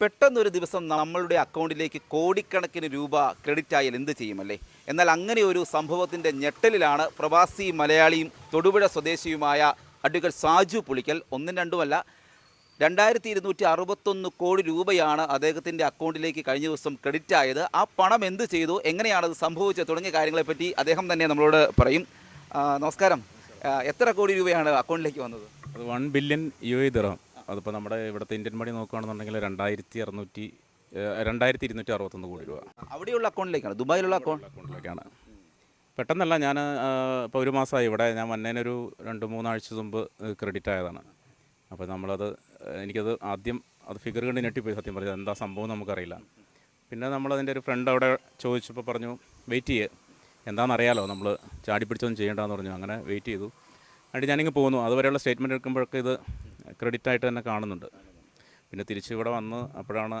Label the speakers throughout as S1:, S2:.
S1: പെട്ടെന്നൊരു ദിവസം നമ്മളുടെ അക്കൗണ്ടിലേക്ക് കോടിക്കണക്കിന് രൂപ ക്രെഡിറ്റ് ആയാൽ എന്ത് ചെയ്യുമല്ലേ? എന്നാൽ അങ്ങനെ ഒരു സംഭവത്തിന്റെ ഞെട്ടലിലാണ് പ്രവാസി മലയാളിയും തൊടുപുഴ സ്വദേശിയുമായ അഡ്വക്കേറ്റ് സാജു പുളിക്കൽ. ഒന്നും രണ്ടുമല്ല രണ്ടായിരത്തി ഇരുന്നൂറ്റി അറുപത്തൊന്ന് കോടി രൂപയാണ് അദ്ദേഹത്തിന്റെ അക്കൗണ്ടിലേക്ക് കഴിഞ്ഞ ദിവസം ക്രെഡിറ്റ് ആയത്. ആ പണം എന്ത് ചെയ്തു? എങ്ങനെയാണ് അത് സംഭവിച്ചത്? തുടങ്ങിയ കാര്യങ്ങളെപ്പറ്റി അദ്ദേഹം തന്നെ നമ്മളോട് പറയും. നമസ്കാരം. എത്ര കോടി രൂപയാണ് അക്കൗണ്ടിലേക്ക് വന്നത്?
S2: അത് വൺ ബില്യൺ യു എ ദിറം അതിപ്പോൾ നമ്മുടെ ഇവിടുത്തെ ഇന്ത്യൻ മണി നോക്കുകയാണെന്നുണ്ടെങ്കിൽ രണ്ടായിരത്തി അറുന്നൂറ്റി രണ്ടായിരത്തി ഇരുന്നൂറ്റി അറുപത്തൊന്ന് കോടി രൂപ.
S1: അവിടെയുള്ള അക്കൗണ്ടിലേക്കാണ് ദുബായിലുള്ള അക്കൗണ്ട്?
S2: അക്കൗണ്ടിലേക്കാണ്. പെട്ടെന്നല്ല ഞാൻ ഇപ്പോൾ ഒരു മാസമായി ഇവിടെ. ഞാൻ വന്നതിനൊരു രണ്ട് മൂന്നാഴ്ച മുമ്പ് ക്രെഡിറ്റ് ആയതാണ്. അപ്പോൾ നമ്മളത് എനിക്കത് ആദ്യം അത് ഫിഗർ കണ്ട് ഞെട്ടിപ്പോയി സത്യം പറഞ്ഞത് എന്താ സംഭവം നമുക്കറിയില്ല. പിന്നെ നമ്മളതിന്റെ ഒരു ഫ്രണ്ട് അവിടെ ചോദിച്ചപ്പോൾ പറഞ്ഞു വെയിറ്റ് ചെയ്യേ. എന്താണെന്നറിയാലോ നമ്മൾ ചാടി പിടിച്ചൊന്നും ചെയ്യേണ്ടെന്ന് പറഞ്ഞു. അങ്ങനെ വെയിറ്റ് ചെയ്തു. എന്നിട്ട് ഞാനിങ്ങ് പോകുന്നു അതുവരെയുള്ള സ്റ്റേറ്റ്മെന്റ് എടുക്കുമ്പോഴൊക്കെ ഇത് ക്രെഡിറ്റ് ആയിട്ട് തന്നെ കാണുന്നുണ്ട്. പിന്നെ തിരിച്ച് ഇവിടെ വന്ന് അപ്പോഴാണ്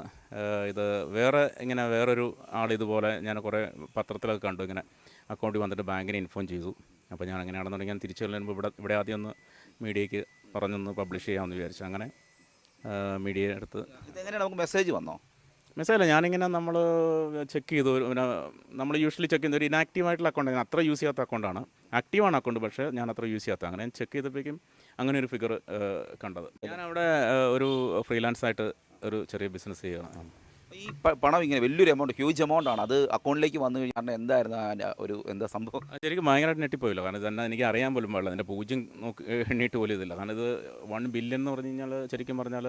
S2: ഇത് വേറെ ഇങ്ങനെ വേറൊരു ആൾ ഇതുപോലെ ഞാൻ കുറേ പത്രത്തിലൊക്കെ കണ്ടു. ഇങ്ങനെ അക്കൗണ്ടിൽ വന്നിട്ട് ബാങ്കിനെ ഇൻഫോം ചെയ്തു. അപ്പോൾ ഞാൻ അങ്ങനെയാണെന്നുണ്ടെങ്കിൽ ഞാൻ തിരിച്ചു ചെല്ലുമ്പോൾ ഇവിടെ ഇവിടെ ആദ്യം ഒന്ന് മീഡിയയ്ക്ക് പറഞ്ഞൊന്ന് പബ്ലിഷ് ചെയ്യാമെന്ന് വിചാരിച്ചു. അങ്ങനെ മീഡിയ അടുത്ത്
S1: ഇതെങ്ങനെയാണ്? നമുക്ക് മെസ്സേജ് വന്നോ?
S2: മനസ്സിലായില്ല? ഞാനിങ്ങനെ നമ്മൾ ചെക്ക് ചെയ്തു. പിന്നെ നമ്മൾ യൂഷ്വലി ചെക്ക് ചെയ്യുന്ന ഒരു ഇനാക്റ്റീവ് ആയിട്ടുള്ള അക്കൗണ്ട് ഞാൻ അത്ര യൂസ് ചെയ്യാത്ത അക്കൗണ്ടാണ് ആക്റ്റീവാണ് അക്കൗണ്ട് പക്ഷേ ഞാൻ അത്ര യൂസ് ചെയ്യാത്ത. അങ്ങനെ ഞാൻ ചെക്ക് ചെയ്തപ്പോഴേക്കും അങ്ങനെ ഒരു ഫിഗർ കണ്ടത്. ഞാൻ അവിടെ ഒരു ഫ്രീലാൻസ് ആയിട്ട് ഒരു ചെറിയ ബിസിനസ് ചെയ്യണം
S1: ഈ പണം ഇങ്ങനെ വലിയൊരു എമൗണ്ട് ഹ്യൂജ് എമൗണ്ട് ആണ്. അത് അക്കൗണ്ടിലേക്ക് വന്നു കഴിഞ്ഞാൽ എന്തായിരുന്നു അതിന്റെ ഒരു എന്താ സംഭവം?
S2: ശരിക്കും ഭയങ്കരമായിട്ട് ഞെട്ടിപ്പോയില്ല. കാരണം തന്നെ എനിക്ക് അറിയാൻ പോലും പാടില്ല. അതിന്റെ പൂജ്യം നോക്കി എണ്ണീട്ട് പോലും ഇതില്ല. കാരണം ഇത് വൺ ബില്യൺ എന്ന് പറഞ്ഞു കഴിഞ്ഞാൽ ശരിക്കും പറഞ്ഞാൽ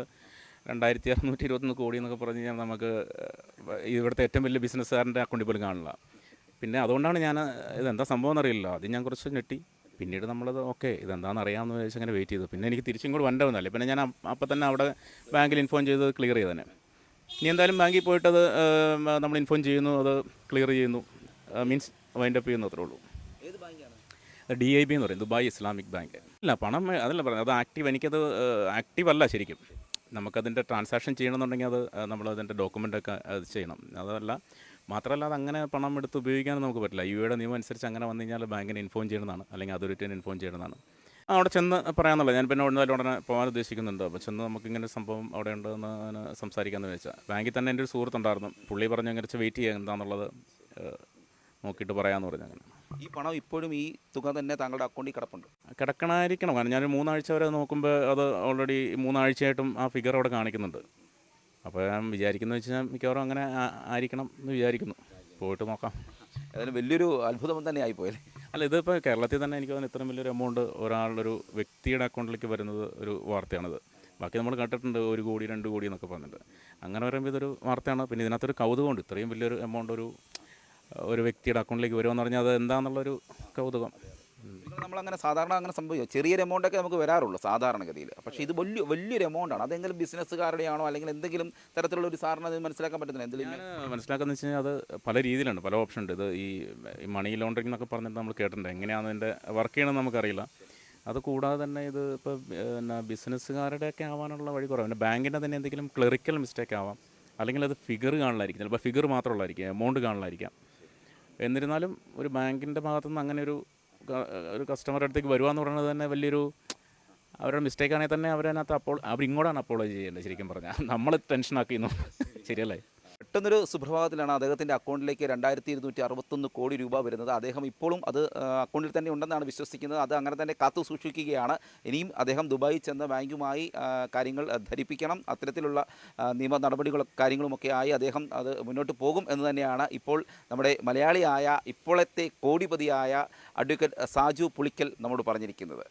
S2: രണ്ടായിരത്തി അറുന്നൂറ്റി ഇരുപത്തൊന്ന് കോടി എന്നൊക്കെ പറഞ്ഞു കഴിഞ്ഞാൽ നമുക്ക് ഇവിടുത്തെ ഏറ്റവും വലിയ ബിസിനസ്സുകാരന്റെ അക്കൗണ്ടിൽ പോലും കാണില്ല പിന്നെ അതുകൊണ്ടാണ് ഞാൻ ഇതെന്താ സംഭവം എന്നറിയില്ല. അത് ഞാൻ കുറച്ച് ഞെട്ടി. പിന്നീട് നമ്മളത് ഓക്കെ ഇതെന്താണെന്ന് അറിയാമെന്ന് വിചാരിച്ച് അങ്ങനെ വെയിറ്റ് ചെയ്തു. പിന്നെ എനിക്ക് തിരിച്ചും കൂടെ വന്നല്ലേ പിന്നെ ഞാൻ അപ്പം തന്നെ അവിടെ ബാങ്കിൽ ഇൻഫോം ചെയ്ത് ക്ലിയർ ചെയ്ത് തന്നെ. ഇനി എന്തായാലും ബാങ്കിൽ പോയിട്ടത് നമ്മൾ ഇൻഫോം ചെയ്യുന്നു അത് ക്ലിയർ ചെയ്യുന്നു. മീൻസ് വൈൻഡ് അപ്പ് ചെയ്യുന്നു അത്രേ ഉള്ളൂ. ഡി ഐ ബി എന്ന് പറയും. Dubai Islamic bank. ഇല്ല പണം അതല്ല പറഞ്ഞത്. അത് ആക്റ്റീവ് എനിക്കത് ആക്റ്റീവ് അല്ല ശരിക്കും. നമുക്കതിന്റെ ട്രാൻസാക്ഷൻ ചെയ്യണമെന്നുണ്ടെങ്കിൽ അത് നമ്മൾ അതിന്റെ ഡോക്യുമെന്റ് ഒക്കെ അത് ചെയ്യണം. അതല്ല മാത്രമല്ല അത് അങ്ങനെ പണം എടുത്ത് ഉപയോഗിക്കാനും നമുക്ക് പറ്റില്ല. യു എയുടെ നിയമം അനുസരിച്ച് അങ്ങനെ വന്നു കഴിഞ്ഞാൽ ബാങ്കിനെ ഇൻഫോം ചെയ്യണമെന്നാണ് അല്ലെങ്കിൽ അതോറിറ്റിനെ ഇൻഫോം ചെയ്യണമെന്നാണ് അവിടെ ചെന്ന് പറയാമെന്നുള്ളത്. ഞാൻ പിന്നെ ഉടനെ ഉടനെ പോകാൻ ഉദ്ദേശിക്കുന്നുണ്ട്. അപ്പോൾ ചെന്ന് നമുക്ക് ഇങ്ങനെ സംഭവം അവിടെ ഉണ്ടെന്ന് സംസാരിക്കാമെന്ന് വെച്ചാൽ ബാങ്കിൽ തന്നെ എന്റെ ഒരു സുഹൃത്തുണ്ടായിരുന്നു. പുള്ളി പറഞ്ഞു വെച്ച് വെയിറ്റ് ചെയ്യാം? എന്താണെന്നുള്ളത് നോക്കിയിട്ട് പറയാമെന്ന് പറഞ്ഞു അങ്ങനെ.
S1: ഈ പണം ഇപ്പോഴും ഈ തുക തന്നെ താങ്കളുടെ അക്കൗണ്ടിൽ കിടപ്പുണ്ട്.
S2: കിടക്കണമായിരിക്കണം കാരണം ഞാൻ മൂന്നാഴ്ച വരെ നോക്കുമ്പോൾ അത് ഓൾറെഡി മൂന്നാഴ്ചയായിട്ടും ആ ഫിഗർ അവിടെ കാണിക്കുന്നുണ്ട്. അപ്പോൾ ഞാൻ വിചാരിക്കുന്നത് വെച്ച് കഴിഞ്ഞാൽ മിക്കവാറും അങ്ങനെ ആയിരിക്കണം എന്ന് വിചാരിക്കുന്നു. പോയിട്ട് നോക്കാം.
S1: ഏതായാലും വലിയൊരു അത്ഭുതം തന്നെ ആയിപ്പോയല്ലേ?
S2: അല്ല ഇതിപ്പോൾ കേരളത്തിൽ തന്നെ എനിക്ക് തോന്നുന്നു ഇത്രയും വലിയൊരു എമൗണ്ട് ഒരാളൊരു വ്യക്തിയുടെ അക്കൗണ്ടിലേക്ക് വരുന്നത് ഒരു വാർത്തയാണിത്. ബാക്കി നമ്മൾ കേട്ടിട്ടുണ്ട് ഒരു കോടി രണ്ട് കോടി എന്നൊക്കെ പറഞ്ഞിട്ട്. അങ്ങനെ പറയുമ്പോൾ ഇതൊരു വാർത്തയാണ്. പിന്നെ ഇതിനകത്തൊരു കൗതുകമുണ്ട്. ഇത്രയും വലിയൊരു എമൗണ്ട് ഒരു ഒരു വ്യക്തിയുടെ അക്കൗണ്ടിലേക്ക് വരുമെന്ന് പറഞ്ഞാൽ അത് എന്താണെന്നുള്ളൊരു കൗതുകം.
S1: നമ്മളങ്ങനെ സാധാരണ അങ്ങനെ സംഭവിക്കും. ചെറിയൊരു എമൗണ്ടൊക്കെ നമുക്ക് വരാറുള്ളൂ സാധാരണഗതിയിൽ. പക്ഷേ ഇത് വലിയ വലിയൊരു എമൗണ്ട് ആണ്. അതെങ്കിലും ബിസിനസ്സുകാരുടെയാണോ അല്ലെങ്കിൽ എന്തെങ്കിലും തരത്തിലുള്ള ഒരു സാറിന് അത് മനസ്സിലാക്കാൻ പറ്റുന്നില്ല എന്തെങ്കിലും
S2: ഞാൻ മനസ്സിലാക്കുന്നത് വെച്ച് കഴിഞ്ഞാൽ അത് പല രീതിയിലുണ്ട്. പല ഓപ്ഷൻ ഉണ്ട്. ഇത് ഈ മണി ലോണ്ടറിംഗ് എന്നൊക്കെ പറഞ്ഞിട്ട് നമ്മൾ കേട്ടിട്ടുണ്ട്. എങ്ങനെയാണ് അതിന്റെ വർക്ക് ചെയ്യണമെന്ന് നമുക്കറിയില്ല. അത് കൂടാതെ തന്നെ ഇത് ഇപ്പോൾ പിന്നെ ബിസിനസ്സുകാരുടെയൊക്കെ ആവാനുള്ള വഴി കുറവ് പിന്നെ ബാങ്കിന്റെ തന്നെ എന്തെങ്കിലും ക്ലറിക്കൽ മിസ്റ്റേക്ക് ആവാം. അല്ലെങ്കിൽ അത് ഫിഗർ കാണില്ലായിരിക്കും ചിലപ്പോൾ ഫിഗർ മാത്രമുള്ളതായിരിക്കും. എമൗണ്ട് കാണില്ലായിരിക്കാം എന്നിരുന്നാലും ഒരു ബാങ്കിന്റെ ഭാഗത്തുനിന്ന് അങ്ങനെ ഒരു ഒരു കസ്റ്റമറുടെ അടുത്തേക്ക് വരുവാന്ന് പറയുന്നത് തന്നെ വലിയൊരു അവരുടെ മിസ്റ്റേക്ക് ആണെങ്കിൽ തന്നെ അവരതിനകത്ത് അപ്പോൾ അവരിങ്ങോട്ടാണ് അപ്പോളജ് ചെയ്യേണ്ടത് ശരിക്കും പറഞ്ഞാൽ നമ്മൾ ടെൻഷനാക്കിയെന്നു ശരിയല്ലേ?
S1: പെട്ടെന്നൊരു സുപ്രഭാതത്തിലാണ് അദ്ദേഹത്തിന്റെ അക്കൗണ്ടിലേക്ക് രണ്ടായിരത്തി ഇരുന്നൂറ്റി അറുപത്തൊന്ന് കോടി രൂപ വരുന്നത്. അദ്ദേഹം ഇപ്പോഴും അത് അക്കൗണ്ടിൽ തന്നെ ഉണ്ടെന്നാണ് വിശ്വസിക്കുന്നത്. അത് അങ്ങനെ തന്നെ കാത്തു സൂക്ഷിക്കുകയാണ്. ഇനിയും അദ്ദേഹം ദുബായിൽ ചെന്ന ബാങ്കുമായി കാര്യങ്ങൾ ധരിപ്പിക്കണം. അത്തരത്തിലുള്ള നിയമ നടപടികളും കാര്യങ്ങളുമൊക്കെ ആയി അദ്ദേഹം അത് മുന്നോട്ട് പോകും എന്ന് തന്നെയാണ് ഇപ്പോൾ നമ്മുടെ മലയാളിയായ ഇപ്പോഴത്തെ കോടിപതിയായ അഡ്വക്കേറ്റ് സാജു പുളിക്കൽ നമ്മോട് പറഞ്ഞിരിക്കുന്നത്.